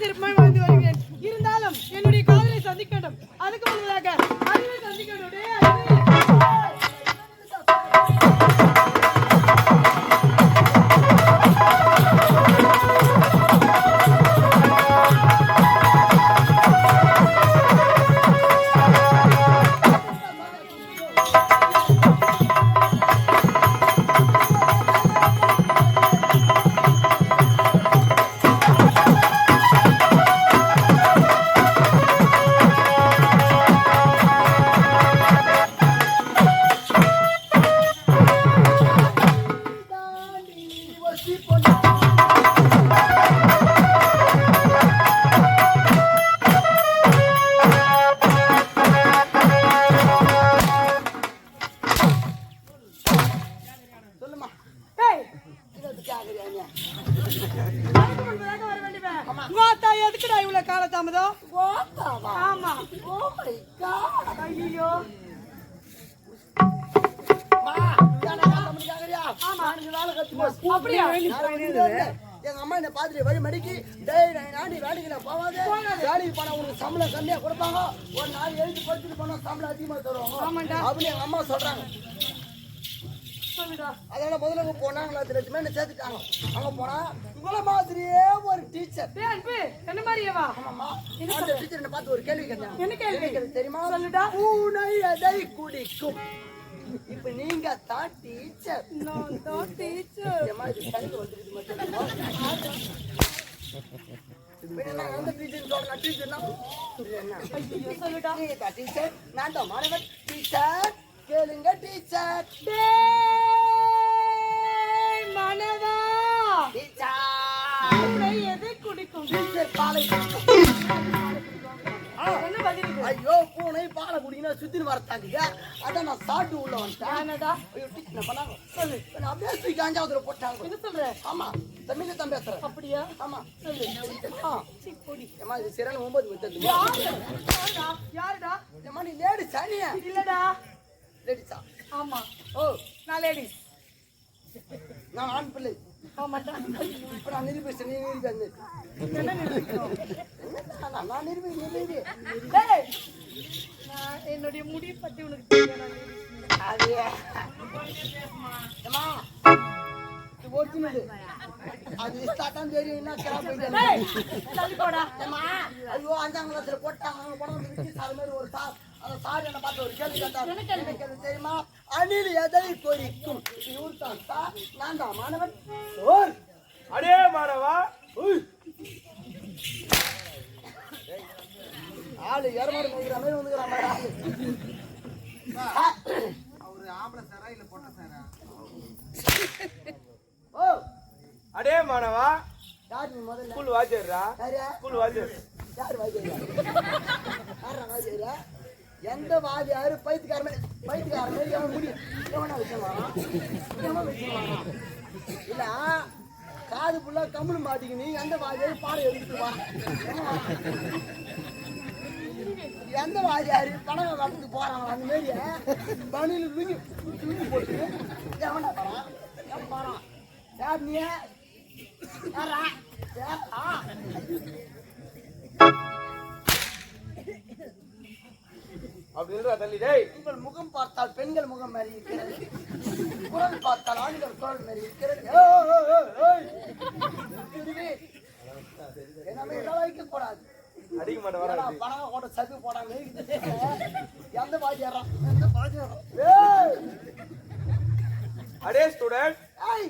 சிறப்பாக வாழ்ந்து வருகிறேன். இருந்தாலும் என்னுடைய காதலை சந்திக்கணும் அதுக்கு முன்னதாக அறிவை சந்திக்க அப்படியா எங்க அம்மா என்ன பாத்துட்டு வழி மடிக்கி டேய் நான் நாடி வேலைக்கு நான் போவாது வேலைக்கு போனா உனக்கு சம்பளம் கம்மியா கொடுப்பாங்க ஒரு நாள் எழுதி படிச்சுட்டு போனா சம்பளம் அதிகமா தருவாங்க. அப்படின்னு எங்க அம்மா சொல்றாங்க அதனால முதல்ல போனாங்களா லட்சமே என்ன சேர்த்துட்டாங்க அங்க போனா உங்கள மாதிரியே ஒரு டீச்சர் என்ன மாதிரியேவா ஆமாம்மா அந்த டீச்சர் என்ன பார்த்து ஒரு கேள்வி கேட்டாங்க என்ன கேள்வி தெரியுமா சொல்லுடா. பூனை எதை குடிக்கும் இப்ப நீங்க தான் டீச்சர் நான் தான் டீச்சர் என்ன ஐயோ சொல்லுடா. நீங்க தான் டீச்சர் நான் தான் மாணவன். டீச்சர் கேளுங்க டீச்சர் மனவா டீச்சர் எதை குடிக்கும்? டீச்சர் பாலை இது? ஐயோ பூனை பாலை குடிக்கணும் சுத்தின்னு வரத்தாங்க. அதான் நான் சாப்பிட்டு உள்ள வந்துட்டேன். சொல்லு. அப்படியே தூக்கி அஞ்சாவதுல போட்டாங்க. என்ன சொல்ற? ஆமா தமிழ்ல தான் பேசுறேன். அப்படியா? ஆமா. ஏம்மா, இது சிறன் ஒன்பது வித்தது. யாரு? யாருடா? ஏம்மா, நீ லேடி சாணியா இல்லடா. லேடிஸா ஆமா. ஓ. நான் லேடிஸ் நான் ஆண் பிள்ளை. ஆமாடா. இப்ப நான் நிரூபிச்சேன் நீ நிரூபி என்ன நினைக்கிறோம் நல்லா நிறுவி நிறுவி என்னுடைய முடி பத்தி உனக்கு அது ஒரிஜினல் அது ஸ்டார்ட்டாக தெரியும் என்ன கிராப் ஐயோ அஞ்சாம் கிளாஸ்ல போட்டாங்க சார் மாதிரி ஒரு சார் அந்த சார் என்ன பார்த்து ஒரு கேள்வி கேட்டார் கேள்வி? எனக்கு தெரியுமா அணில் எதை பொறிக்கும் இவர் தான் சார் நான் தான் மாணவன் அடே மாணவா ஆளு எரமாடு மேய்க்கிற மாதிரி வந்துக்கிற மாதிரி ஆளு. ஓ. அடே மாணவா யார் நீ முதல்ல? ஸ்கூல் வாத்தியாரா யாரு? ஸ்கூல் வாத்தியார். யார் வாத்தியாரா? யாரா வாத்தியாரா? எந்த வாதியாரு பைத்தியக்கார மாதிரி பைத்தியக்கார மாதிரி எவன் முடியும் எவனா விஷயம் எவன் விஷயம் வரான் இல்ல காது புள்ள கம்முனு மாட்டிக்கினு எந்த வாதியாரு பாடம் எடுத்துட்டு வரான்? எந்த வாதியாரு பணம் வரத்துக்கு போறாங்க அந்த மாதிரி பணியில் தூக்கி தூக்கி போட்டு எவனா வரான் எவன் வரான் யார் நீ? யாரா? யாரா அப்படின்றா தள்ளி டேய். உங்கள் முகம் பார்த்தால் பெண்கள் முகம் மாதிரி இருக்கிறது. குரல் பார்த்தால் ஆண்கள் குரல் மாதிரி இருக்கிறது. இதெல்லாம் வைக்கக்கூடாது. அடிக்க மாட்டேன் வர ஏன்னா, பணம் கூட சகு இருக்குது. எந்த வாத்தியாரம்? எந்த வாத்தியாரம்? ஏய், அடே ஸ்டூடெண்ட் ஏய்.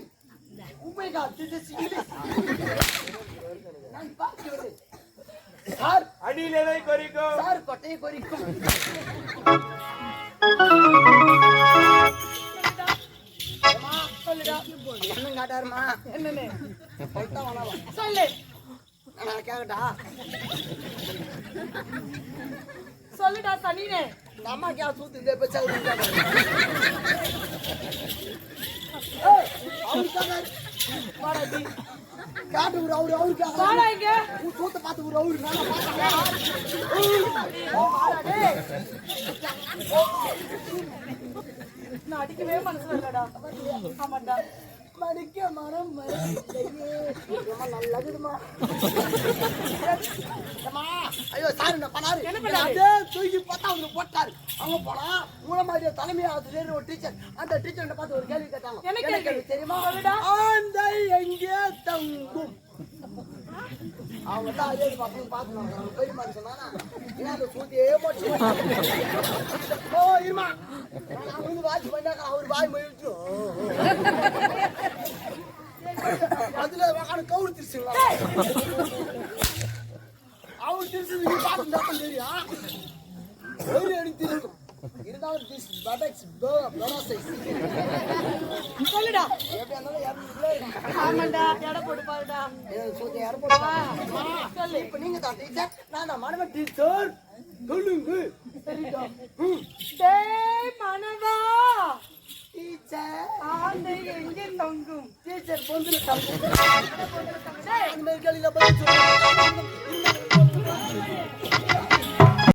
நான். சார். அடியில் எதை குறிக்கும். சார் கொட்டையை கொறிக்கும். காட்டாருமா என்னன்னு? சொல்லு. நான் கேக்கட்டா சொல்லுடா சனினே. இந்த அம்மா கே சூத்து இந்த பேச்சா காட்டு ஒரு அவரு அவரு. வாடா இங்க. உன் சூத்தை பார்த்து ஒரு அவரு நானா டேய். நான் அடிக்கவே மனசுல இல்லடா. ஆமாடா மடிக்க மனம். ஏம்மா, நல்லதுமா ஐயோ சார் என்ன பண்ணாரு? அதே தூக்கி பார்த்தா அவங்க போட்டாரு. அவங்க போனா உங்களை மாதிரி தலைமை ஆசிரியர் ஒரு டீச்சர் அந்த டீச்சர் பார்த்து ஒரு கேள்வி கேட்டாங்க என்ன கேள்வி? தெரியுமா. ஆந்தை எங்கே தங்கும்? அவங்க தான் அதே பார்த்துனாங்க அவங்க பெரிய மாதிரி சொன்னானா அந்த சூத்தியே போச்சு? ஓ இருமா. நான் வந்து வாட்ச் பண்ணாக்க அவர் வாய் அதுல வாக்கான கவுரு திருச்சுங்களா? அவர் திருச்சு நீ பார்த்து தான் தெரியும் ஒரு அடி திருக்கும் இருந்தாலும் திஸ் சொல்லுடா. எப்படி இருந்தாலும் கிலோ ஆமாண்டா எடை போட்டு பாருடா யாரும் சொல்லு. இப்ப நீங்க தான் டீச்சர் நான் தான் மனவ டீச்சர் சொல்லுங்க. சரிடா டேய் மனதா டீச்சர் ஆந்தை எங்கே தொங்கும் டீச்சர் பொந்துல தம்பி அந்த மாதிரி கேள்வியில பதில் சொல்லுங்க